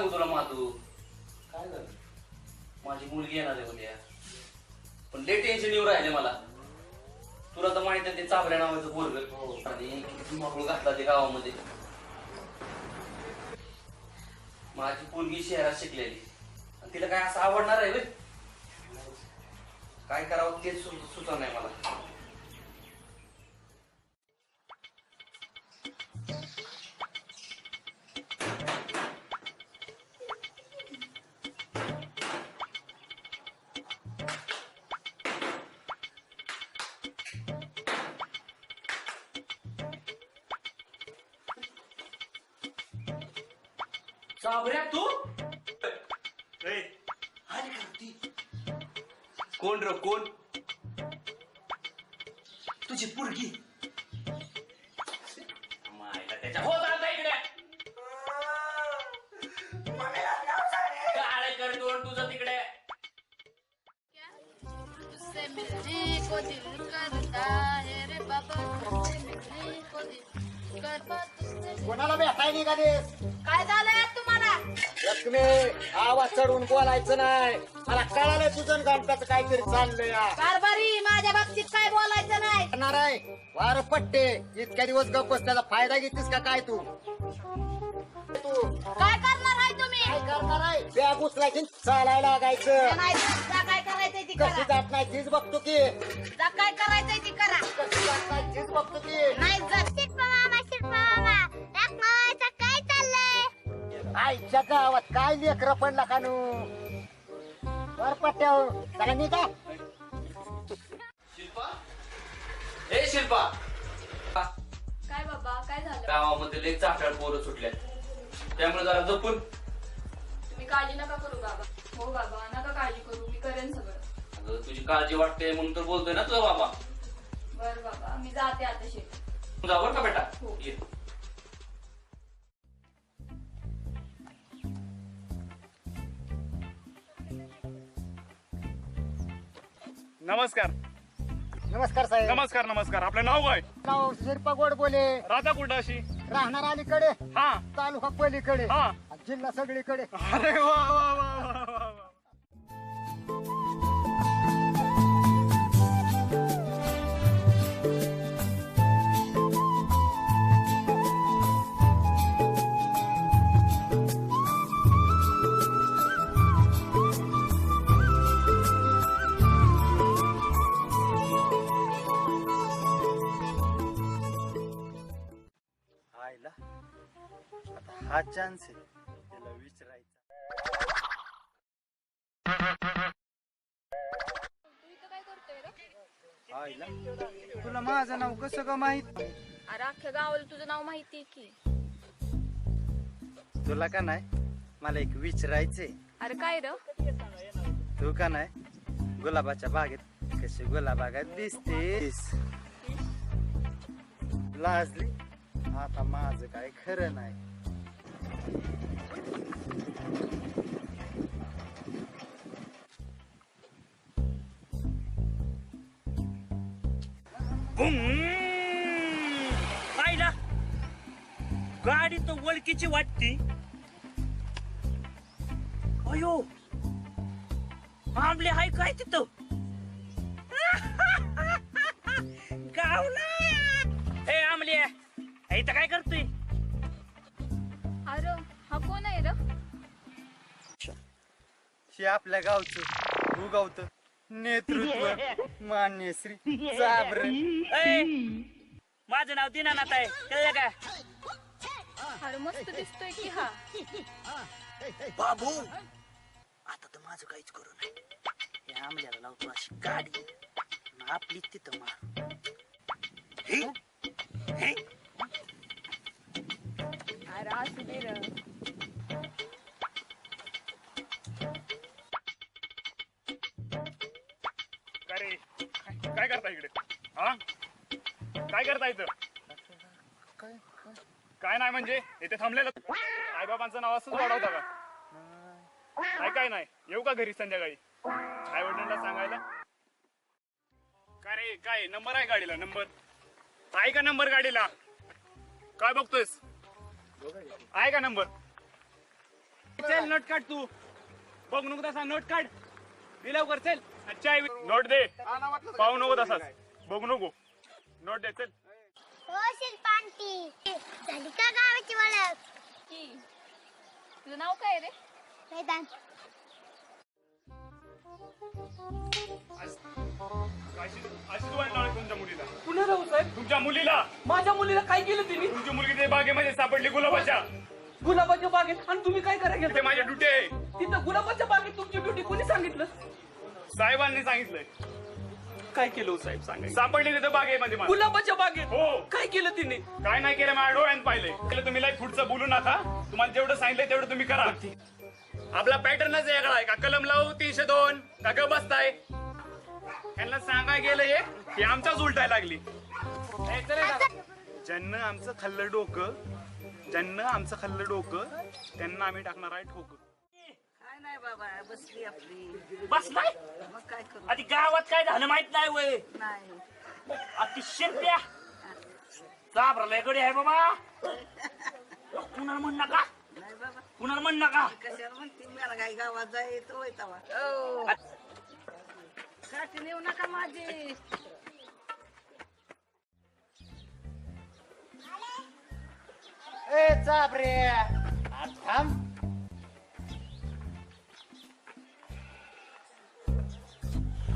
सांगू तुला माधू? काय झालं? माझी मुलगी येणार आहे उद्या. पण लय टेन्शन येऊ राहिले मला. तुला तर माहीत आहे ते चाबऱ्या नावाचं हो. आणि किती माकूळ घातला ते गावामध्ये. माझी मुलगी शहरात शिकलेली. आणि तिला काय असं आवडणार आहे काय करावं तेच सुचत नाही मला. चाबऱ्या तू? कोण र कोण? तुझी पुरगी. मायला त्याच्या होत आता इकडे. काय कर दोन तुझं तिकडे. तुझसे मिलने को दिल करता है रे बाबा तुझसे मिलने को दिल करता तुझसे कोणाला भेटाय निघालीस? काय झालंय तुम्हाला? लक्ष्मी आवाज चढवून बोलायचं नाही. मला कळालं तुझं गणपत काहीतरी चाललंय. कारभारी माझ्या बाबतीत काय बोलायचं नाही. करणार आहे. वार पट्टे. इतक्या दिवस गप्प बस त्याचा फायदा घेतीस का काय तू? तू काय करणार आहे तुम्ही? काय करणार आहे? बॅग उचलायची चालायला लागायचं. नाही, जा काय करायचंय ती कशी करा. जात नाही तीच बघतो की. जा काय करायचंय ती करा. कशी जात नाही तीच बघतो की. नाही जात आईच्या गावात काय लेकर पडला का नू वर पट्ट्या चला निघा. शिल्पा? ए शिल्पा. काय बाबा काय झालं? गावामध्ये लय चाटाळ पोरं सुटल्यात. त्यामुळे जरा जपून. तुम्ही काळजी नका करू बाबा. हो बाबा नका काळजी करू. मी करेन सगळं. अगं, तुझी काळजी वाटते म्हणून तर बोलतोय ना तुझा बाबा. बर बाबा मी जाते आता शेत जा बरं का बेटा? हो. ये. नमस्कार. नमस्कार साहेब. नमस्कार नमस्कार. आपलं नाव काय? नाव शिरपा गोड बोले राधा कुठं अशी. राहणार अलीकडे. हा. तालुका पलीकडे. हा. जिल्हा सगळीकडे. अरे वा वा वा वा वा वा. हा चान्स आहे त्याला विचारायचा आईला तुला माझं नाव कसं का माहीत? अरे अख्ख्या गावाला तुझं नाव माहितीये की. तुला का नाही? मला एक विचारायचंय अरे काय र? तू का नाही? गुलाबाच्या बागेत कशी गुलाबागात दिसतेस. लाजली? आता माझं काय खरं नाही. पाहिला. गाडी तर वळकीची वाटती. अयो! आंबले हाय काय तिथं? गावला! हे आमले इथं काय करतोय? हे आपल्या गावचं उगावत नेतृत्व मान्य श्री माझं नाव दिनानाथ आहे कळलं का? अरे मस्त दिसतोय की हा. बाबू! आता तर माझं काहीच करू नये हे आमल्याला लावतो अशी गाडी. आणि आपली तिथं मार. हे? हे? अरे असू दे र. काय काय- करता इकडे? हा? काय करता इथं? काय नाही म्हणजे इथे थांबलेलं. आईबाबांचं नाव असंच वाढवता का? काय काय नाही? येऊ का घरी संध्याकाळी? आई वडिलांना सांगायला? काय रे काय? नंबर आहे गाडीला नंबर. आहे का नंबर गाडीला? काय बघतोयस? आहे का नंबर? चल नट काढ तू. बघ नको तसा काढ. मी लवकर चल. अच्छा नोट दे. पाहू नको तसाच. बघू नको. नोट दे चल. हो झाली का गावाची ओळख? की? तुझं नाव काय रे? मैदान. पुन्हा राहू साहेब? तुमच्या मुलीला. माझ्या मुलीला काय केलं तिने? तुमची मुलगी ते बागेमध्ये सापडली गुलाबाच्या. गुलाबाच्या बागेत. आणि तुम्ही काय करायला ते माझ्या ड्युटी आहे तिथं गुलाबाच्या बागेत तुमची साहेबांनी सांगितलंय. काय केलं हो साहेब? सांगायचं सापडली तिथे बागेमध्ये मला. गुलाबाच्या बागेत? हो. काय केलं तिने? काय नाही केलं माझ्या डोळ्यात पाहिले केलं तुम्ही लाईक पुढचं बोलू नका. तुम्हाला जेवढं सांगितलंय तेवढं तुम्ही करा. आपला पॅटर्नच वेगळा आहे. का कलम लावू तीनशे दोन? का ग बसताय? यांना सांगाय गेलं हे की आमचाच उलटाय लागली. ए, चल हे दादा. ज्यांना आमचं खाल्लं डोकं ज्यांना आमचं खाल्लं डोकं त्यांना आम्ही टाकणार आहे ठोकं. बाबा बसली आपली. बसलाय? मग काय करू? आधी गावात काय झालं माहीत नाही वय. नाही. अति शिरप्या घाबरलाय गडी आहे बाबा. कुणाला म्हण नका? नाही बाबा. कुणाला म्हण नका? कशाला म्हणते? मला काय गावात जाय येतो तवा काठी नेऊ नका माझी. ए चाप रे आज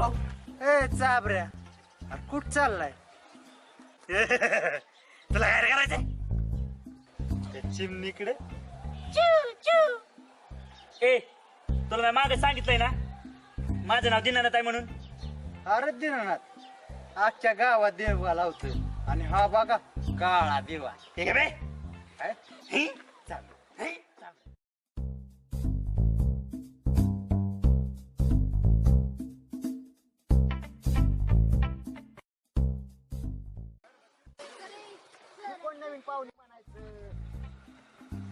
ए चाबऱ्या कुठ चाललाय तुला काय करायचंय त्या चिमणीकडे ए तुला मी मागे सांगितलंय ना माझं नाव दिनानाथ आहे म्हणून अरे दिनानाथ आजच्या गावात देवा लावतोय आणि हा बघा काळा देवा ठीक आहे बे? ही? चालेल. ही?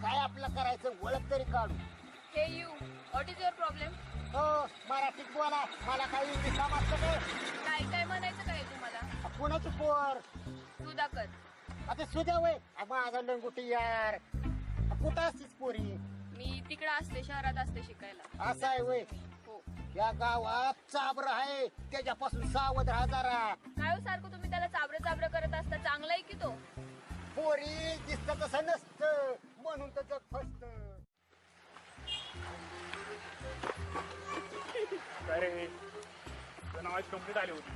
काय आपलं करायचं ओळख तरी काढू. Hey you what is your problem हो मराठीत बोला. मला काही इंग्लिश समजतं काय काय काय म्हणायचं काय तुम्हाला? कुणाची पोर? सुधाकर. आता सुद्या वय. माझा लंगुटी यार. कुठं असतीस पोरी? मी तिकडे असते शहरात असते शिकायला. असं आहे वय. हो. या गावात चाबर आहे. त्याच्यापासून सावध राहा जरा. काय हो सारखं तुम्ही त्याला चाबरं चाबरं करत असता? चांगला आहे की तो? पोरी दिसत तसं नसतं. म्हणून तर जग फसत अरे नावाची कंप्लीट आली होती.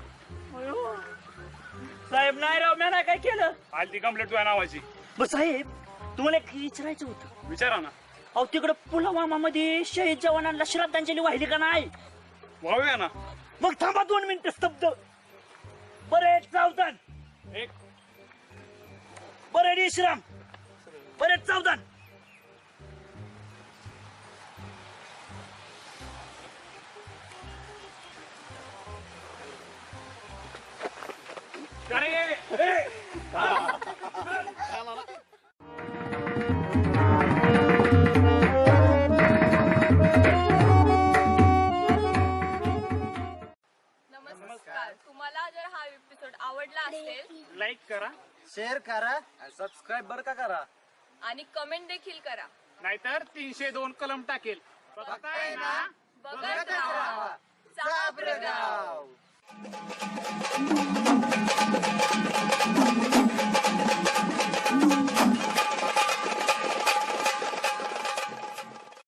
साहेब नाही राव मी नाही काय केलं. आली ती कंप्लीट तुझ्या नावाची. बस साहेब तुम्हाला एक विचारायचं होतं. विचारा ना. अहो तिकडं पुलवामा मध्ये शहीद जवानांना श्रद्धांजली वाहिली का नाही? वाहूया ना. मग थांबा दोन मिनिटं स्तब्ध. बरे सावधान. एक. बरे विश्राम. बरे सावधान. नमस्कार. तुम्हाला जर हा एपिसोड आवडला असेल लाईक करा. शेअर करा. सबस्क्राईब बर का करा. आणि कमेंट देखील करा. नाहीतर तीनशे दोन कलम टाकेल. बघताय ना? बघत राहा. चाबरगाव. गाव